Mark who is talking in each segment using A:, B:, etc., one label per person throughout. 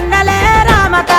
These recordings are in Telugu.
A: జెండలే రామక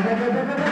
A: Thank
B: you.